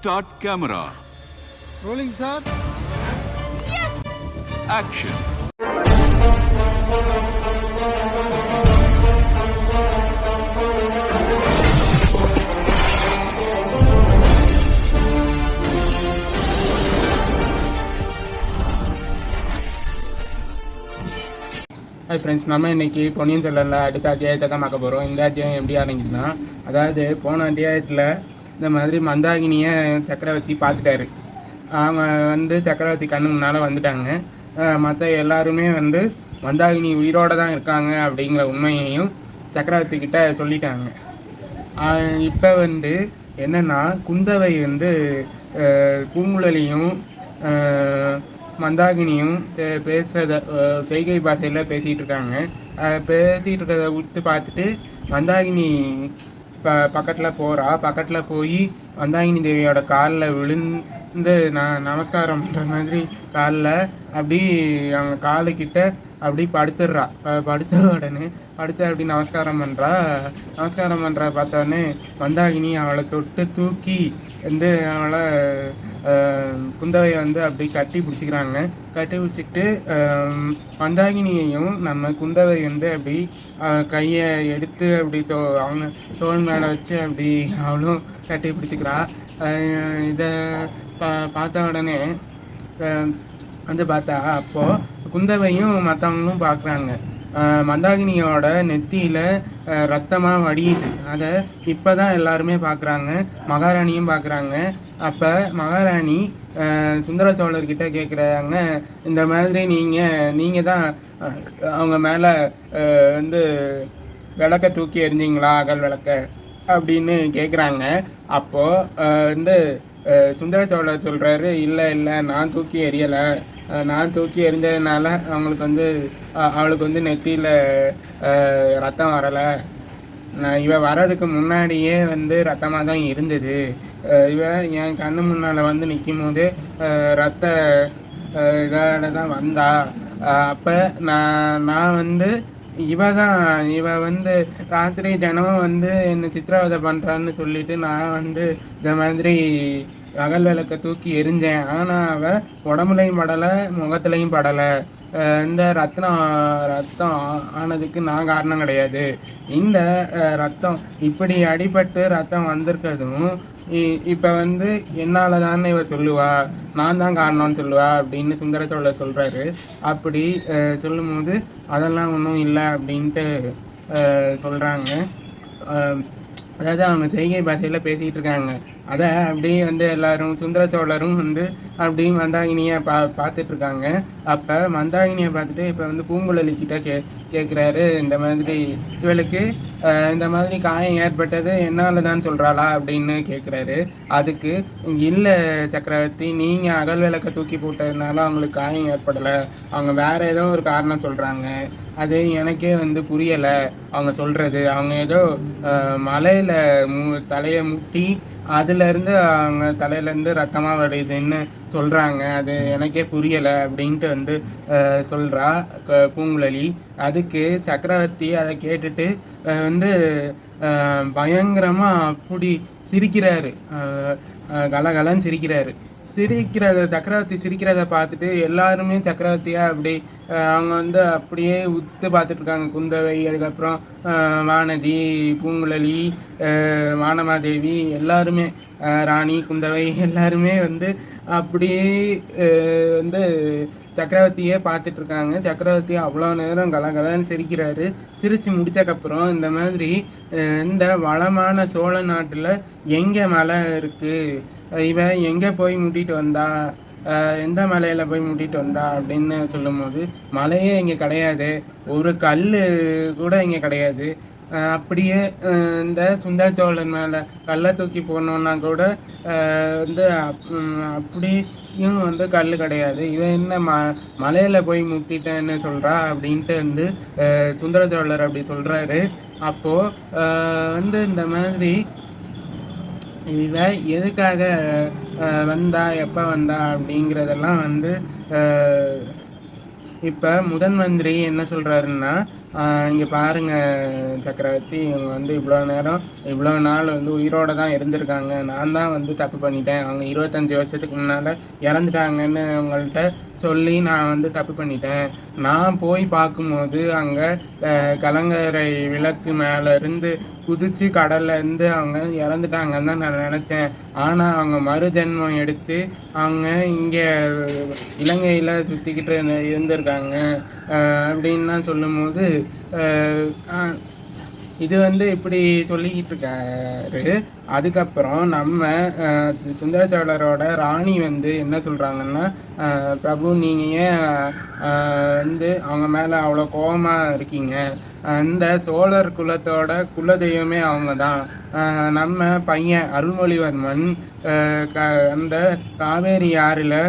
Start camera. Rolling sir Action. Hi friends நம்ம இன்னைக்கு பொன்னியின் செல்லரில் அடுத்த அத்தியாயத்தை தான் பார்க்க போகிறோம் இந்த அத்தியாயம் எப்படி ஆரம்பிக்குதுன்னா அதாவது போன அத்தியாயத்தில் இந்த மாதிரி மந்தாகினியை சக்கரவர்த்தி பார்த்துட்டாரு. அவங்க வந்து சக்கரவர்த்தி கண்ணு முன்னால் வந்துட்டாங்க. மற்ற எல்லாருமே வந்து மந்தாகினி உயிரோடு தான் இருக்காங்க அப்படிங்கிற உண்மையையும் சக்கரவர்த்தி கிட்ட சொல்லிட்டாங்க. இப்போ வந்து என்னென்னா குந்தவை வந்து பூங்குழலியும் மந்தாகினியும் பே- செய்கை பாஷையில் பேசிகிட்டு இருக்காங்க. பேசிகிட்டு இருக்கிறத விட்டு பார்த்துட்டு மந்தாகினி ப பக்கத்தில் போகிறா பக்கத்தில் போய் வந்தாங்கினி தேவியோட காலில் விழுந்து நான் நமஸ்காரம் பண்ணுற மாதிரி காலில் அப்படி அவங்க காலுக்கிட்ட அப்படி படுத்துடுறா படுத்த உடனே படுத்து அப்படி நமஸ்காரம் பண்ணுறா நமஸ்காரம் பண்ணுறா பார்த்தோன்னே வந்தாகினி அவளை தொட்டு தூக்கி வந்து அவளை குந்தவையை வந்து அப்படி கட்டி பிடிச்சிக்கிறாங்க. கட்டி பிடிச்சிக்கிட்டு மந்தாகினியையும் நம்ம குந்தவை வந்து அப்படி கையை எடுத்து அப்படி தோ அவங்க தோல் மேலே வச்சு அப்படி அவளும் கட்டி பிடிச்சிக்கிறா. இதை பா பார்த்த உடனே வந்து பார்த்தா அப்போது குந்தவையும் மற்றவங்களும் பார்க்குறாங்க. மந்தாகினியோட நெத்தியில் ரத்தமாக வடியுது. அதை இப்பதான் எல்லாருமே பார்க்குறாங்க மகாராணியும் பார்க்குறாங்க அப்போ மகாராணி சுந்தர சோழர்கிட்ட கேட்குறாங்க இந்த மாதிரி நீங்கள் நீங்கள் தான் அவங்க மேலே வந்து விளக்க தூக்கி எறிஞ்சிங்களா அகல் விளக்க? அப்படின்னு கேட்குறாங்க அப்போது வந்து சுந்தர சோழர் சொல்கிறாரு இல்லை இல்லை நான் தூக்கி எறியலை. நான் தூக்கி எறிஞ்சதுனால அவங்களுக்கு வந்து அவளுக்கு வந்து நெத்தியில் ரத்தம் வரலை. நான் இவள் வர்றதுக்கு முன்னாடியே வந்து ரத்தமாக தான் இருந்தது இவன் என் கண்ணு முன்னால் வந்து நிற்கும் போது ரத்த இதோட தான் வந்தா. அப்போ நான் நான் வந்து இவ தான் இவ வந்து ராத்திரி தினமும் வந்து என்னை சித்திரவதை பண்ணுறான்னு சொல்லிட்டு நான் வந்து இந்த மாதிரி அகல் விளக்க தூக்கி எரிஞ்சேன். ஆனால் அவள் உடம்புலையும் படலை முகத்துலையும் படலை. இந்த ரத்தம் ரத்தம் ஆ- ஆனதுக்கு நான் காரணம் கிடையாது. இந்த ரத்தம் இப்படி அடிபட்டு ரத்தம் வந்திருக்கிறதும் இ- வந்து என்னால் தானே இவ சொல்லுவா. நான் தான் காரணம்னு சொல்லுவா அப்படின்னு சுந்தர சோழர் சொல்கிறாரு அப்படி சொல்லும்போது அதெல்லாம் ஒன்றும் இல்லை அப்படின்ட்டு சொல்கிறாங்க அதாவது அவங்க செய்கை பாஷையில் பேசிகிட்டு இருக்காங்க. அதை அப்படியே வந்து எல்லாரும் சுந்தர சோழரும் வந்து அப்படியே மந்தாகினியை பா பார்த்துட்டு இருக்காங்க அப்போ மந்தாகினியை பார்த்துட்டு இப்போ வந்து பூங்குழலி கிட்ட கே கேட்குறாரு இந்த மாதிரி இவளுக்கு இந்த மாதிரி காயம் ஏற்பட்டது என்னால் தான் சொல்கிறாளா அப்படின்னு கேட்குறாரு அதுக்கு இல்லை சக்கரவர்த்தி நீங்கள் அகல் விளக்கை தூக்கி போட்டதுனால அவங்களுக்கு காயம் ஏற்படலை. அவங்க வேறு ஏதோ ஒரு காரணம் சொல்கிறாங்க அது எனக்கே வந்து புரியலை. அவங்க சொல்கிறது அவங்க ஏதோ மலையில் மு தலையை முட்டி அதுலேருந்து அவங்க தலையிலேருந்து ரத்தமாக வருதுன்னு சொல்கிறாங்க அது எனக்கே புரியலை அப்படின்ட்டு வந்து சொல்கிறா பூங்குழலி. அதுக்கு சக்கரவர்த்தி அதை கேட்டுட்டு வந்து பயங்கரமாக அப்படி சிரிக்கிறாரு. கலகலன்னு சிரிக்கிறாரு. சிரிக்கிறத சக்கரவர்த்தி சிரிக்கிறத பார்த்துட்டு எல்லாருமே சக்கரவர்த்தியா அப்படி அவங்க வந்து அப்படியே உத்து பார்த்துட்டு இருக்காங்க குந்தவை அதுக்கப்புறம் வானதி பூங்குழலி வானமாதேவி எல்லாருமே ராணி குந்தவை எல்லாருமே வந்து அப்படியே வந்து சக்கரவர்த்தியே பார்த்துட்டு இருக்காங்க சக்கரவர்த்தி அவ்வளோ நேரம் கலகலன்னு சிரிக்கிறாரு. சிரித்து முடிச்சக்கப்புறம் இந்த மாதிரி இந்த வளமான சோழ நாட்டில் எங்கே மலை இருக்குது இவன் எங்கே போய் முட்டிட்டு வந்தா? எந்த மலையில் போய் முட்டிட்டு வந்தா அப்படின்னு சொல்லும்போது மலையே இங்கே கிடையாது. ஒரு கல் கூட இங்கே கிடையாது. அப்படியே இந்த சுந்தர சோழன் மேலே கல்லை தூக்கி போடணுன்னா கூட வந்து அப்படியும் வந்து கல் கிடையாது. இவன் என்ன ம மலையில் போய் முட்டிட்டேன்னு சொல்கிறா அப்படின்ட்டு வந்து சுந்தர சோழர் அப்படி சொல்கிறாரு அப்போது வந்து இந்த மாதிரி இவன் எதுக்காக வந்தா எப்போ வந்தா அப்படிங்கிறதெல்லாம் வந்து இப்போ முதன் மந்திரி என்ன சொல்கிறாருன்னா இங்கே பாருங்கள் சக்கரவர்த்தி இவங்க வந்து இவ்வளோ நேரம் இவ்வளோ நாள் வந்து உயிரோட தான் இருந்திருக்காங்க. நான் தான் வந்து தப்பு பண்ணிட்டேன். அவங்க இருபத்தஞ்சி வருஷத்துக்கு முன்னால் இறந்துட்டாங்கன்னு அவங்கள்ட்ட சொல்லி நான் வந்து தப்பு பண்ணிட்டேன். நான் போய் பார்க்கும்போது அங்கே கலங்கரை விளக்கு மேலே இருந்து குதிச்சு கடல்ல இருந்து அவங்க இறந்துட்டாங்கன்னு தான் நான் நினச்சேன். ஆனால் அவங்க மறுஜென்மம் எடுத்து அவங்க இங்கே இலங்கையில் சுற்றிக்கிட்டு இருந்திருக்காங்க அப்படின்லாம் சொல்லும்போது இது வந்து இப்படி சொல்லிக்கிட்டு இருக்காரு அதுக்கப்புறம் நம்ம சுந்தர சோழரோட ராணி வந்து என்ன சொல்கிறாங்கன்னா பிரபு நீங்கள் ஏன் வந்து அவங்க மேலே அவ்வளோ கோபமாக இருக்கீங்க? அந்த சோழர் குலத்தோட குலதெய்வமே அவங்க தான். நம்ம பையன் அருள்மொழிவர்மன் க அந்த காவேரி ஆறில்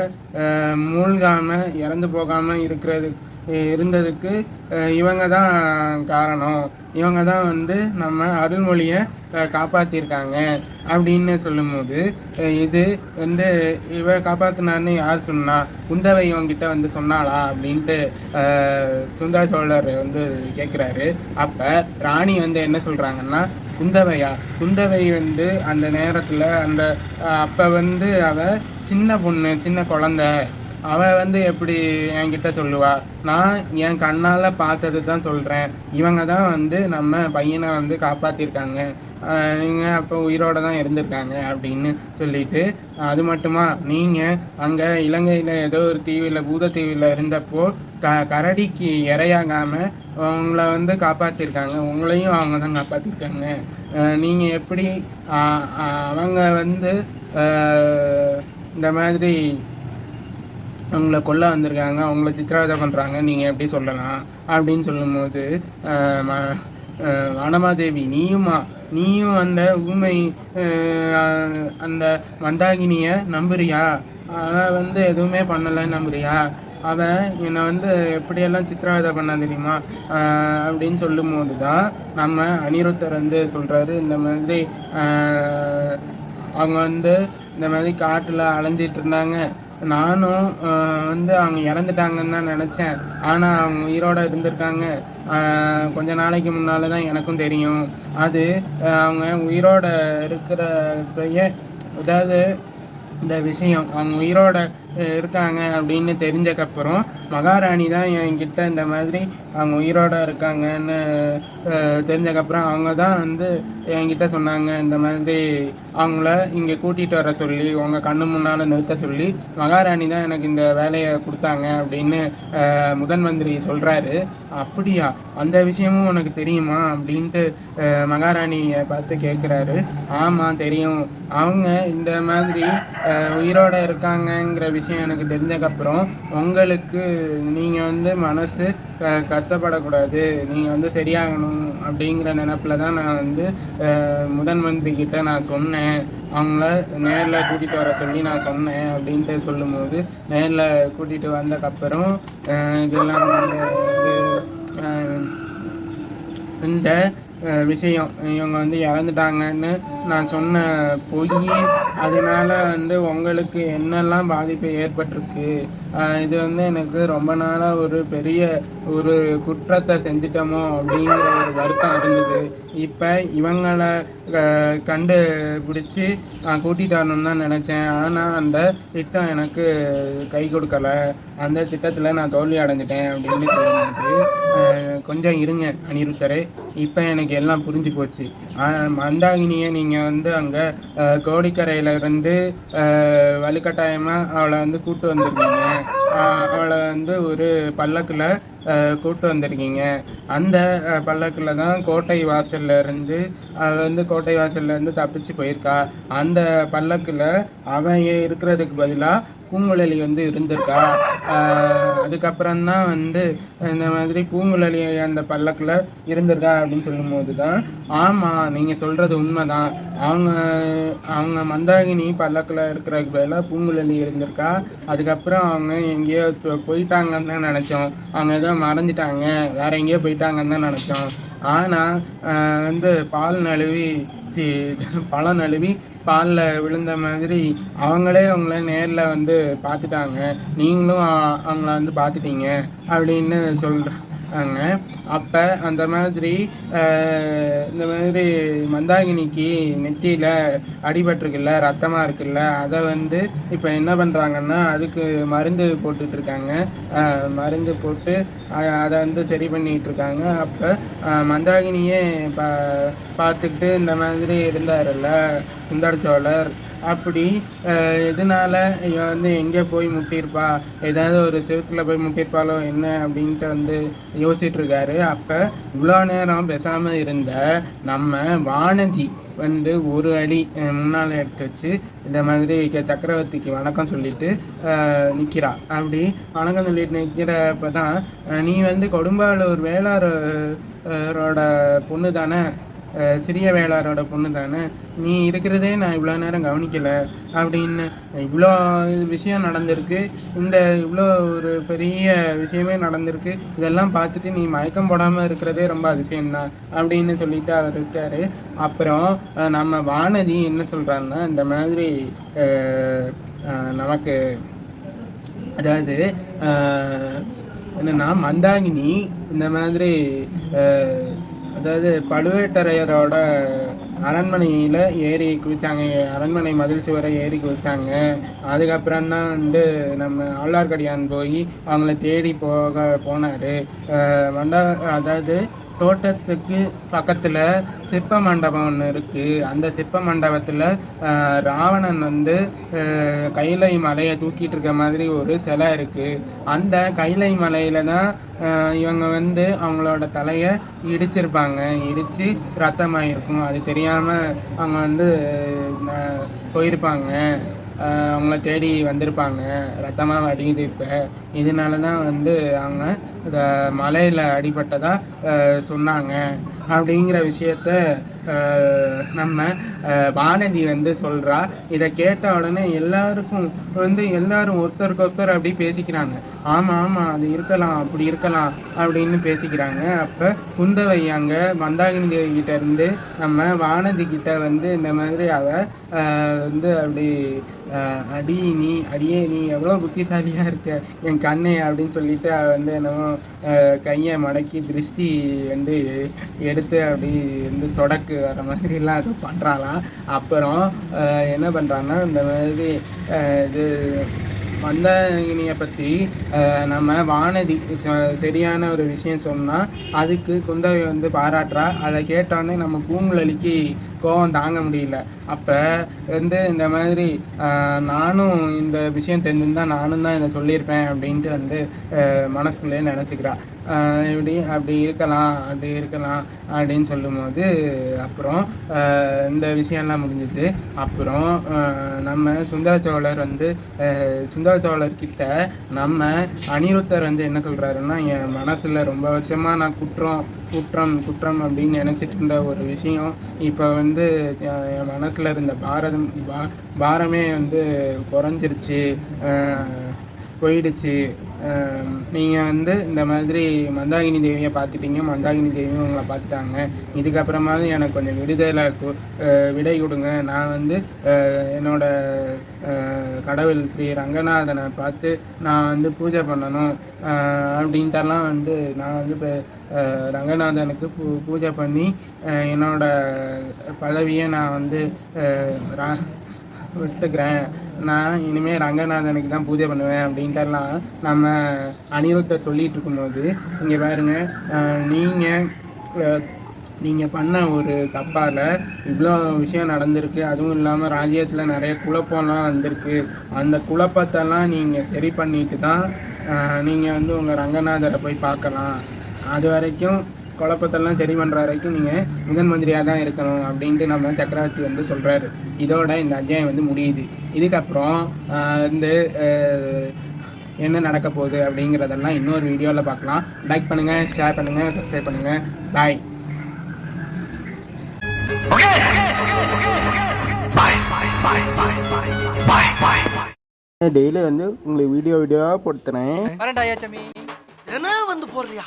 மூழ்காமல் இறந்து போகாமல் இருக்கிறது இருந்ததுக்கு இவங்க தான் காரணம். இவங்க தான் வந்து நம்ம அருள்மொழியை காப்பாற்றிருக்காங்க அப்படின்னு சொல்லும்போது இது வந்து இவ காப்பாற்றினான்னு யார் சொன்னா குந்தவை இவங்கிட்ட வந்து சொன்னாளா அப்படின்ட்டு சுந்தர சோழர் வந்து கேட்குறாரு அப்போ ராணி வந்து என்ன சொல்கிறாங்கன்னா குந்தவையா? குந்தவை வந்து அந்த நேரத்தில் அந்த அப்போ வந்து அவ சின்ன பொண்ணு சின்ன குழந்தை அவ வந்து எப்படி என்கிட்ட சொல்லுவா? நான் என் கண்ணால் பார்த்தது தான் சொல்கிறேன் இவங்க தான் வந்து நம்ம பையனை வந்து காப்பாற்றிருக்காங்க நீங்கள் அப்போ உயிரோடு தான் இருந்திருக்காங்க அப்படின்னு சொல்லிட்டு அது மட்டுமா? நீங்கள் அங்கே இலங்கையில் ஏதோ ஒரு தீவில் பூதத்தீவில் இருந்தப்போ க கரடிக்கு இரையாகாமல் உங்களை வந்து காப்பாற்றிருக்காங்க உங்களையும் அவங்க தான் காப்பாற்றிருக்காங்க நீங்கள் எப்படி அவங்க வந்து இந்த மாதிரி அவங்கள கொல்ல வந்திருக்காங்க அவங்கள சித்திரவதை பண்ணுறாங்க நீங்கள் எப்படி சொல்லலாம்? அப்படின்னு சொல்லும்போது வனமாதேவி நீயுமா நீயும் அந்த ஊமை அந்த மந்தாகினியை நம்புறியா? அவன் வந்து எதுவுமே பண்ணலைன்னு நம்புறியா? அவன் என்னை வந்து எப்படியெல்லாம் சித்திரவதை பண்ண தெரியுமா? அப்படின்னு சொல்லும்போது தான் நம்ம அனிருத்தர் வந்து சொல்கிறாரு இந்த மாதிரி அவங்க வந்து இந்த மாதிரி காட்டில் அலைஞ்சிட்டு இருந்தாங்க. நானும் வந்து அவங்க இறந்துட்டாங்கன்னு தான் நினச்சேன். ஆனால் அவங்க உயிரோட இருந்திருக்காங்க. கொஞ்ச நாளைக்கு முன்னால் தான் எனக்கும் தெரியும். அது அவங்க உயிரோட இருக்கிற அதாவது இந்த விஷயம் அவங்க உயிரோட இருக்காங்க அப்படின்னு தெரிஞ்சக்கப்புறம் மகாராணி தான் என்கிட்ட இந்த மாதிரி அவங்க உயிரோட இருக்காங்கன்னு தெரிஞ்சக்கப்புறம் அவங்க தான் வந்து என்கிட்ட சொன்னாங்க இந்த மாதிரி அவங்கள இங்கே கூட்டிகிட்டு வர சொல்லி உங்கள் கண்ணு முன்னால் நிறுத்த சொல்லி மகாராணி தான் எனக்கு இந்த வேலையை கொடுத்தாங்க அப்படின்னு முதன் மந்திரி சொல்கிறாரு அப்படியா? அந்த விஷயமும் உனக்கு தெரியுமா? அப்படின்ட்டு மகாராணியை பார்த்து கேட்குறாரு ஆமாம் தெரியும். அவங்க இந்த மாதிரி உயிரோட இருக்காங்கங்கிற விஷயம் விஷயம் எனக்கு தெரிஞ்சக்கப்புறம் உங்களுக்கு நீங்கள் வந்து மனசு க- கஷ்டப்படக்கூடாது. நீங்கள் வந்து சரியாகணும் அப்படிங்கிற நினப்பில் தான் நான் வந்து முதன் மந்திரிக்கிட்ட நான் சொன்னேன். அவங்கள நேரில் கூட்டிகிட்டு வர சொல்லி நான் சொன்னேன் அப்படின்ட்டு சொல்லும்போது நேரில் கூட்டிகிட்டு வந்தக்கப்புறம் இதெல்லாம் வந்து இந்த விஷயம் இவங்க வந்து இறந்துட்டாங்கன்னு நான் சொன்ன பொய் அதனால வந்து உங்களுக்கு என்னெல்லாம் பாதிப்பு ஏற்பட்டிருக்கு? இது வந்து எனக்கு ரொம்ப நாளாக ஒரு பெரிய ஒரு குற்றத்தை செஞ்சிட்டோமோ அப்படிங்கிற ஒரு வருத்தம் இருந்தது. இப்போ இவங்களை அஹ், கண்டுபிடிச்சி நான் கூட்டிகிட்டு வரணும்னு தான் நினச்சேன். ஆனால் அந்த திட்டம் எனக்கு கை கொடுக்கலை. அந்த திட்டத்தில் நான் தோல்வி அடைஞ்சிட்டேன் அப்படின்னு சொல்லும்போது கொஞ்சம் இருங்க அனிருத்தரே. இப்போ எனக்கு எல்லாம் புரிஞ்சு போச்சு. மந்தாகினியை நீங்கள் வந்து அங்கே கோடிக்கரையில இருந்து வலுக்கட்டாயமாக அவளை வந்து கூட்டு வந்திருக்கீங்க. அஹ், அவளை வந்து ஒரு பல்லக்கில் கூட்டு வந்திருக்கீங்க. அந்த பல்லக்கில் தான் கோட்டை வாசல்ல இருந்து அவ வந்து கோட்டை வாசல்ல இருந்து தப்பிச்சு போயிருக்கா. அந்த பல்லக்கில் அவன் இருக்கிறதுக்கு பதிலாக பூங்குழலி வந்து இருந்திருக்கா? ஆஹ் அதுக்கப்புறம் தான் வந்து இந்த மாதிரி பூங்குழலி அந்த பல்லக்கில் இருந்திருக்கா அப்படின்னு சொல்லும்போது தான் ஆமாம் நீங்கள் சொல்கிறது உண்மைதான். அவங்க அவங்க மந்தாகினி பல்லக்கில் இருக்கிறதுக்கு பதிலாக பூங்குழலி இருந்திருக்கா? அதுக்கப்புறம் அவங்க எங்கேயோ போயிட்டாங்கன்னு தான் நினச்சோம். அவங்க ஏதோ மறைஞ்சிட்டாங்க. வேற எங்கேயோ போயிட்டாங்கன்னு தான் நினச்சோம். ஆனால் வந்து பால் நழுவி சி பழம் நழுவி பாலில் விழுந்த மாதிரி அவங்களே அவங்கள நேரில் வந்து பார்த்துட்டாங்க. நீங்களும் அவங்கள வந்து பார்த்துட்டீங்க அப்படின்னு சொல்கிறேன் அங்க அப்போ அந்த மாதிரி இந்த மாதிரி மந்தாகினிக்கு நெத்தியில் அடிபட்டிருக்குல்ல ரத்தமாக இருக்குல்ல அதை வந்து இப்போ என்ன பண்ணுறாங்கன்னா அதுக்கு மருந்து போட்டுட்ருக்காங்க. மருந்து போட்டு அதை வந்து சரி பண்ணிகிட்ருக்காங்க இருக்காங்க அப்போ மந்தாகினியே பா பார்த்துக்கிட்டு இந்த மாதிரி இருந்தார்ல சுந்தர சோழர் அப்படி அஹ், இவன் வந்து எங்கே போய் முட்டியிருப்பா? ஏதாவது ஒரு செவத்தில் போய் முட்டியிருப்பாளோ என்ன அப்படின்ட்டு வந்து யோசிச்சிட்டுருக்காரு அப்போ இவ்வளோ நேரம் பேசாமல் இருந்த நம்ம வானதி வந்து ஒரு அடி முன்னால் எடுத்து வச்சு இந்த மாதிரி சக்கரவர்த்திக்கு வணக்கம் சொல்லிட்டு நிற்கிறா அப்படி வணக்கம் சொல்லிட்டு நிற்கிறப்ப தான் நீ வந்து கொடும்பாளூர் வேளாரோட பொண்ணு தானே சிறிய வேளாரோட பொண்ணு தானே? நீ இருக்கிறதே நான் இவ்வளோ நேரம் கவனிக்கலை அப்படின்னு இவ்வளோ விஷயம் நடந்திருக்கு. இந்த இவ்வளோ ஒரு பெரிய விஷயமே நடந்திருக்கு. இதெல்லாம் பார்த்துட்டு நீ மயக்கம் போடாமல் இருக்கிறதே ரொம்ப அதிசயம்தான் அப்படின்னு சொல்லிட்டு அவர் இருக்காரு. அப்புறம் நம்ம வானதி என்ன சொல்கிறாருன்னா இந்த மாதிரி நமக்கு அதாவது என்னென்னா மந்தாகினி இந்த மாதிரி அதாவது பழுவேட்டரையரோட அரண்மனையில் ஏறி குளித்தாங்க அரண்மனை மதில் சுவரை ஏறி குளிச்சாங்க. அதுக்கப்புறம் தான் வந்து நம்ம ஆழ்வார்க்கடியான் போய் அவங்கள தேடி போக போனார். மண்டா அதாவது தோட்டத்துக்கு பக்கத்தில் சிற்ப மண்டபம் ஒன்று இருக்குது அந்த சிற்ப மண்டபத்தில் ராவணன் வந்து கைலை மலையை தூக்கிட்டு இருக்க மாதிரி ஒரு சிலை இருக்குது அந்த கைலை மலையில் தான் இவங்க வந்து அவங்களோட தலையை இடிச்சிருப்பாங்க. இடித்து ரத்தமாயிருக்கும். அது தெரியாமல் அவங்க வந்து போயிருப்பாங்க. அவங்கள தேடி வந்திருப்பாங்க. ரத்தமாக வடியுது இப்போ. இதனால தான் வந்து அவங்க இந்த மலையில் அடிபட்டதாக சொன்னாங்க. அப்படிங்கிற விஷயத்த நம்ம பானதி வந்து சொல்கிறா இதை கேட்ட உடனே எல்லாருக்கும் வந்து எல்லாரும் ஒருத்தருக்கு ஒருத்தர் அப்படி பேசிக்கிறாங்க. ஆமாம் ஆமாம் அது இருக்கலாம் அப்படி இருக்கலாம் அப்படின்னு பேசிக்கிறாங்க. அப்போ குந்தவை அங்கே மந்தாகினி தேவி கிட்ட இருந்து நம்ம வானதி கிட்ட வந்து இந்த மாதிரி அவ வந்து அப்படி அடி நீ அடியே நீ எவ்வளோ புத்திசாலியாக இருக்க? என் கண்ணே அப்படின்னு சொல்லிட்டு வந்து என்னமோ கையை மடக்கி திருஷ்டி வந்து எடுத்து அப்படி வந்து சொடக்கு வர மாதிரிலாம் அது பண்ணுறாளாம் அப்புறம் என்ன பண்ணுறாங்கன்னா இந்த மாதிரி இது மந்தாகினியை பற்றி நம்ம வானதி ச- சரியான ஒரு விஷயம் சொன்னால் அதுக்கு குந்தவை வந்து பாராட்டுறா. அதை கேட்டோடனே நம்ம பூங்குழலிக்கு கோபம் தாங்க முடியல. அப்போ வந்து இந்த மாதிரி நானும் இந்த விஷயம் தெரிஞ்சிருந்தால் நானும் தான் இதை சொல்லியிருப்பேன் அப்படின்ட்டு வந்து மனசுக்குள்ளேயே நினச்சிக்கிறா. இப்படி அப்படி இருக்கலாம் அப்படி இருக்கலாம் அப்படின்னு சொல்லும்போது அப்புறம் இந்த விஷயம்லாம் முடிஞ்சுது. அப்புறம் நம்ம சுந்தர சோழர் வந்து சுந்தர சோழர் கிட்ட நம்ம அனிருத்தர் வந்து என்ன சொல்கிறாருன்னா என் மனசில் ரொம்ப வருஷமாக நான் குற்றம் குற்றம் குற்றம் அப்படின்னு நினச்சிட்டு இருந்த ஒரு விஷயம். இப்போ வந்து என் மனசில் இருந்த பாரதம் பா- பாரமே வந்து குறைஞ்சிருச்சு. போயிடுச்சு. நீங்கள் வந்து இந்த மாதிரி மந்தாகினி தேவியை பார்த்துட்டீங்க. மந்தாகினி தேவியும் உங்களை பார்த்துட்டாங்க. இதுக்கப்புறமாவது எனக்கு கொஞ்சம் விடுதலை விடை கொடுங்க. நான் வந்து என்னோட கடவுள் ஸ்ரீ ரங்கநாதனை பார்த்து நான் வந்து பூஜை பண்ணணும் அப்படின்ட்டெல்லாம் வந்து நான் வந்து இப்போ ரங்கநாதனுக்கு பூ பூஜை பண்ணி என்னோட பதவியை நான் வந்து ரா- விட்டுக்கிறேன். நான் இனிமேல் ரங்கநாதனுக்கு தான் பூஜை பண்ணுவேன் அப்படின்ட்டுலாம் நம்ம அனிருத்தர் சொல்லிட்டு இருக்கும்போது இங்கே பாருங்கள் நீங்கள் நீங்கள் பண்ண ஒரு தப்பால் இவ்வளோ விஷயம் நடந்திருக்கு. அதுவும் இல்லாமல் ராஜ்யத்தில் நிறைய குழப்பம்லாம் வந்திருக்கு. அந்த குழப்பத்தெல்லாம் நீங்கள் சரி பண்ணிட்டு தான் நீங்கள் வந்து உங்கள் ரங்கநாதரை போய் பார்க்கலாம். அது வரைக்கும் குழப்பத்தெல்லாம் சரி பண்ணுற வரைக்கும் நீங்கள் முதன் மந்திரியாக தான் இருக்கணும் அப்படின்ட்டு நம்ம சக்கரவர்த்தி வந்து சொல்கிறாரு இதோட இந்த அத்தியாயம் வந்து முடியுது. இதுக்கப்புறம் வந்து என்ன நடக்க போகுது அப்படிங்கிறதெல்லாம் இன்னொரு வீடியோவில் பார்க்கலாம். லைக் பண்ணுங்கள் ஷேர் பண்ணுங்கள் சப்ஸ்கிரைப் பண்ணுங்கள் பாய் டெய்லி வந்து உங்களுக்கு வீடியோ வீடியோவாக ஏச்சமி என்ன வந்து போடுறியா?